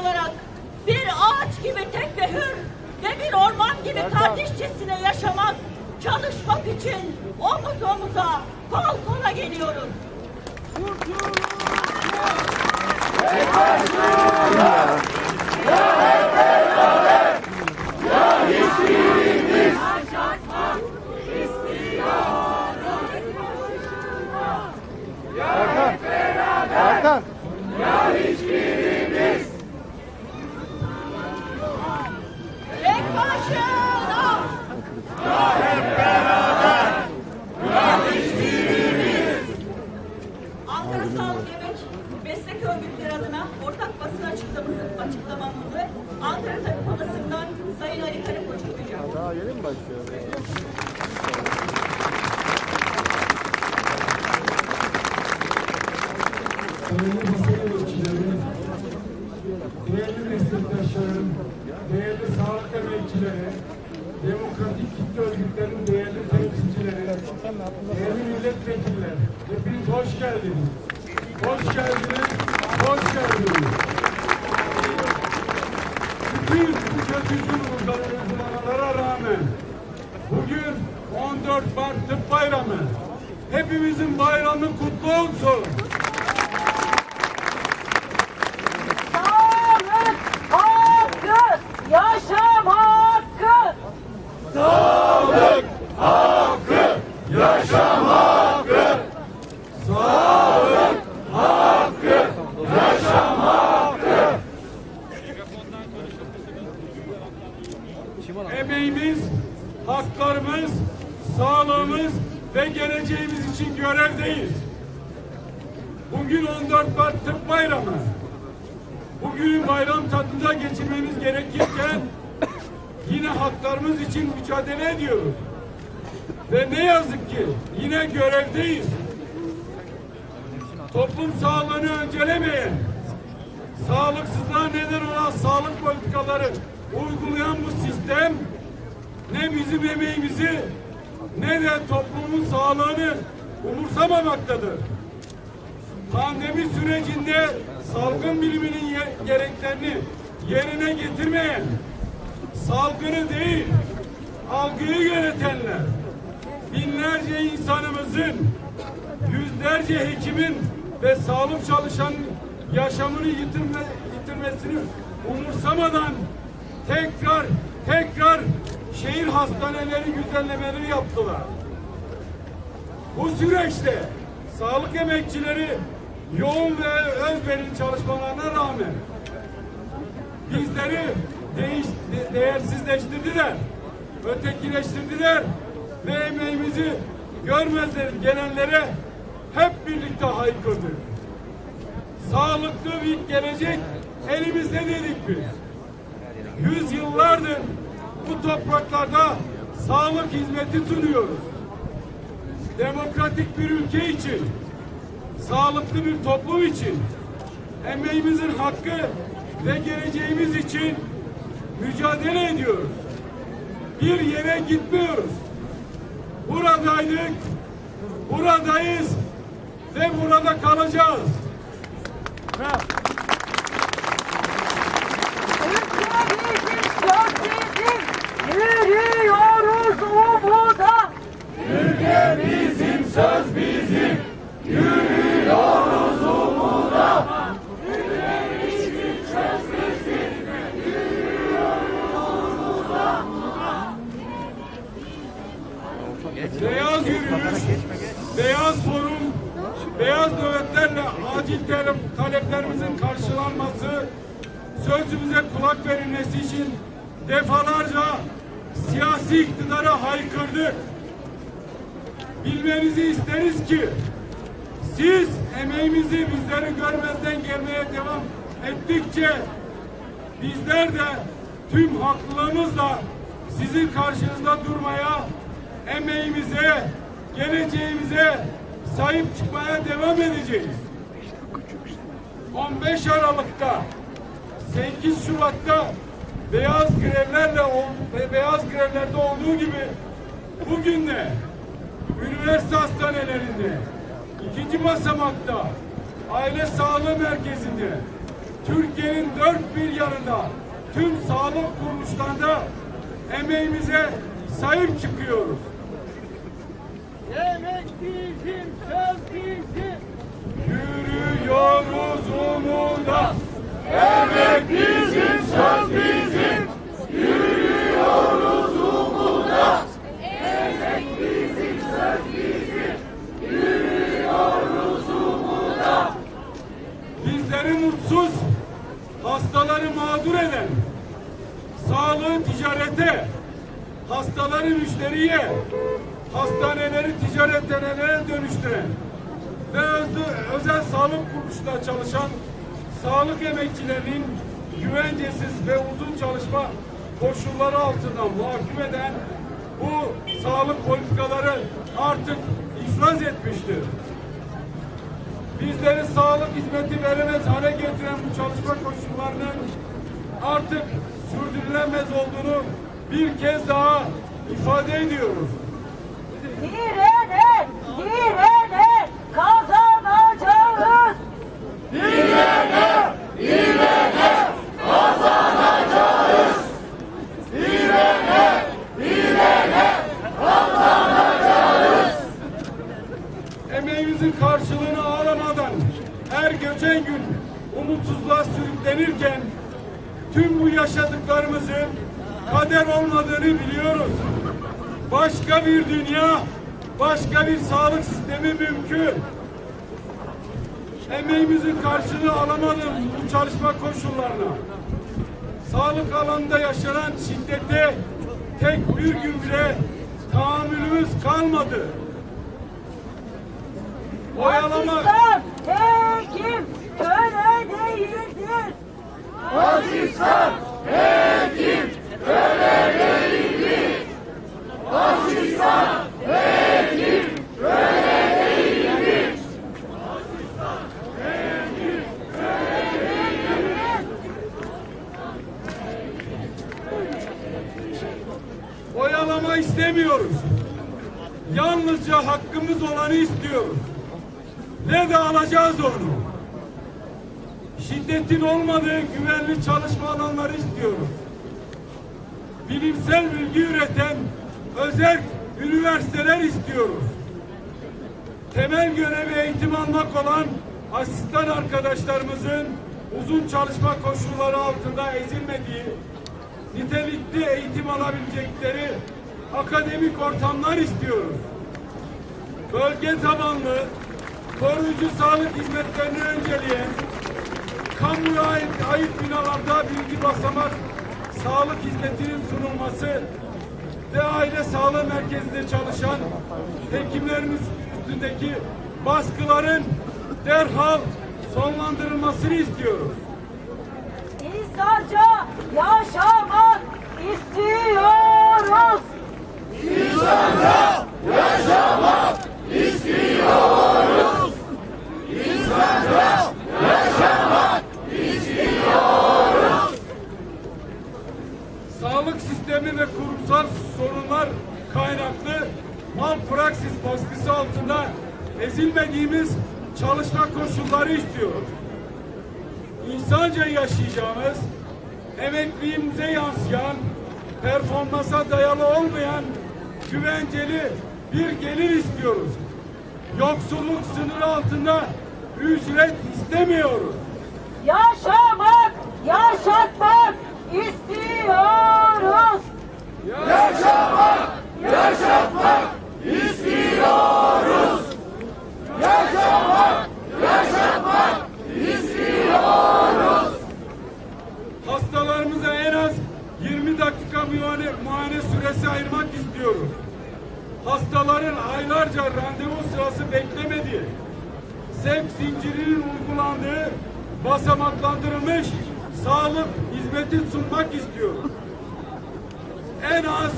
olarak bir ağaç gibi tek ve hür ve bir orman gibi kardeşçesine yaşamak, çalışmak için omuz omuza, kol kola geliyoruz. Hakan. Meslek Örgütleri adına ortak basın açıklamamızı, açıklamamızı Ankara Tabip Odası'ndan Sayın Ali Karakoç yapacak. Daha yeni mi başlıyor? Değerli basın değerli meslektaşlarım, değerli sağlık emekçileri, demokratik kitle örgütlerinin değerli temsilcileri, değerli milletvekiller, hepiniz hoş geldiniz. Hoş geldiniz, hoş geldiniz. Bütün bu kötücül uygulamalara rağmen bugün 14 Mart Tıp Bayramı. Hepimizin bayramı kutlu olsun. Sağlık hakkı, yaşam hakkı. Emeğimiz, haklarımız, sağlığımız ve geleceğimiz için görevdeyiz. Bugün 14 Mart Tıp Bayramı. Bugünün tadında geçirmemiz gerekirken yine haklarımız için mücadele ediyoruz. Ve ne yazık ki yine görevdeyiz. Toplum sağlığını öncelemeyen, sağlıksızlığa neden olan sağlık politikaları uygulayan bu sistem ne bizim emeğimizi ne de toplumun sağlığını umursamamaktadır. Pandemi sürecinde salgın biliminin gereklerini yerine getirmeyen, salgını değil, algıyı yönetenler, binlerce insanımızın, yüzlerce hekimin ve sağlık çalışan yaşamını yitirme, yitirmesini umursamadan tekrar tekrar şehir hastaneleri güzellemeleri yaptılar. Bu süreçte sağlık emekçileri yoğun ve özverili çalışmalarına rağmen bizleri değiş, de- değersizleştirdiler, ötekileştirdiler ve emeğimizi görmezler gelenlere hep birlikte haykırdık. Sağlıklı bir gelecek elimizde dedik biz. Yüzyıllardır bu topraklarda sağlık hizmeti sunuyoruz demokratik bir ülke için, sağlıklı bir toplum için, emeğimizin hakkı ve geleceğimiz için mücadele ediyoruz. Bir yere gitmiyoruz. Buradaydık, buradayız ve burada kalacağız. Ülke bizim, söz bizim. Siyasi iktidara haykırdık. Bilmenizi isteriz ki siz emeğimizi bizleri görmezden gelmeye devam ettikçe bizler de tüm haklılığımızla sizin karşınızda durmaya, emeğimize, geleceğimize sahip çıkmaya devam edeceğiz. 15 Aralık'ta 8 Şubat'ta beyaz grevlerle ve beyaz grevlerde olduğu gibi bugün de üniversite hastanelerinde ikinci basamakta aile sağlığı merkezinde Türkiye'nin dört bir yanında tüm sağlık kuruluşlarında emeğimize sahip çıkıyoruz. Yemek bizim, söz bizim. Yürüyoruz umuda. Emek bizim, söz bizim. Bizleri mutsuz, hastaları mağdur eden, sağlığı ticarete, hastaları müşteriye, hastaneleri ticarethanelere dönüştüren ve öz- özel sağlık kuruluşunda çalışan sağlık emekçilerinin güvencesiz ve uzun çalışma koşulları altında muhakeme eden bu sağlık politikaları artık iflas etmiştir. Bizleri sağlık hizmeti veremez hale getiren bu çalışma koşullarının artık sürdürülemez olduğunu bir kez daha ifade ediyoruz. Direne, direne Başka bir dünya, başka bir sağlık sistemi mümkün. Emeğimizin karşılığını alamadığımız bu çalışma koşullarına sağlık alanında yaşanan şiddete tek bir gün bile tahammülümüz kalmadı. Oyalama, Asistan, hekim, köle değildir. Oyalama istemiyoruz. Yalnızca hakkımız olanı istiyoruz. Ne de alacağız onu. Şiddetin olmadığı güvenli çalışma alanları istiyoruz. Bilimsel bilgi üreten özel üniversiteler istiyoruz. Temel görevi eğitim almak olan asistan arkadaşlarımızın uzun çalışma koşulları altında ezilmediği, nitelikli eğitim alabilecekleri akademik ortamlar istiyoruz. Bölge tabanlı, koruyucu sağlık hizmetlerini önceleyen, kamuya ait, ait binalarda bilgi basamak sağlık hizmetinin sunulması ve aile sağlığı merkezinde çalışan hekimlerimiz üstündeki baskıların derhal sonlandırılmasını istiyoruz. İnsanca yaşamak istiyoruz. Sağlık sistemi ve kurumsal sorunlar kaynaklı mal baskısı altında ezilmediğimiz çalışma koşulları istiyoruz. İnsanca yaşayacağımız, emekliliğimize yansıyan, performansa dayalı olmayan güvenceli bir gelir istiyoruz. Yoksulluk sınırı altında ücret istemiyoruz. Yaşamak, yaşatmak istiyoruz. Hastalarımıza sağlık hizmeti sunmak istiyoruz. En az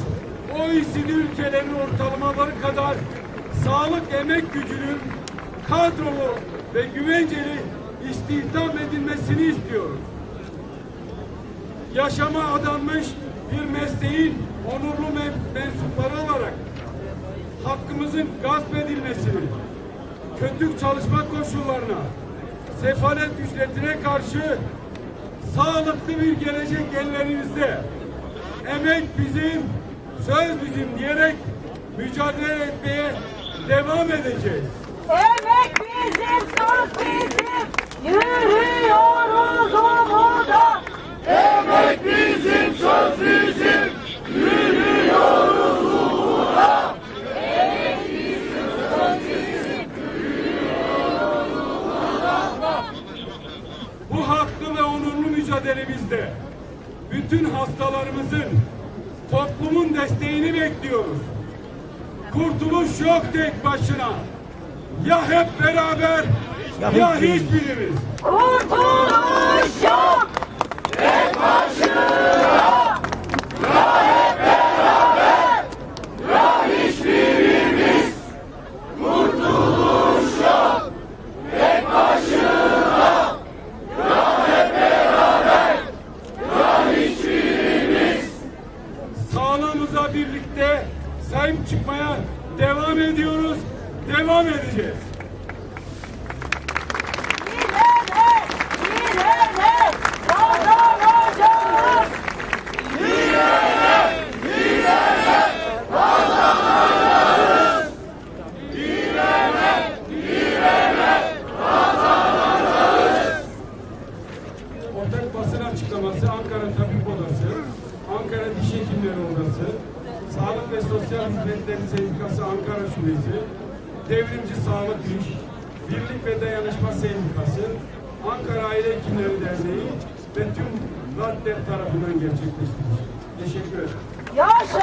OECD ülkelerinin ortalamaları kadar sağlık emek gücünün kadrolu ve güvenceli istihdam edilmesini istiyoruz yaşama adanmış bir mesleğin onurlu men- mensupları olarak hakkımızın gasp edilmesini, kötü çalışma koşullarına, sefalet ücretine karşı sağlıklı bir gelecek ellerimizde. Emek bizim, söz bizim diyerek mücadele etmeye devam edeceğiz. Emek bizim, söz bizim. Yürüyoruz umuda. Bu tek başına. Ya hep beraber ya, hiçbirimiz. Kurtuluş yok. Sağlığımıza birlikte sahip çıkmaya devam ediyoruz, devam edeceğiz. Yine de, yine de kazanacağız. Ortak basın açıklaması Ankara Tabip Odası, Ankara Diş Hekimleri Odası, Sağlık ve Sosyal Hizmetleri Sendikası Ankara Şubesi, Devrimci Sağlık İş, Birlik ve Dayanışma Sendikası, Ankara Aile Hekimleri Derneği ve tüm RADDEP tarafından gerçekleştirilir. Teşekkür ederim. Yaşa!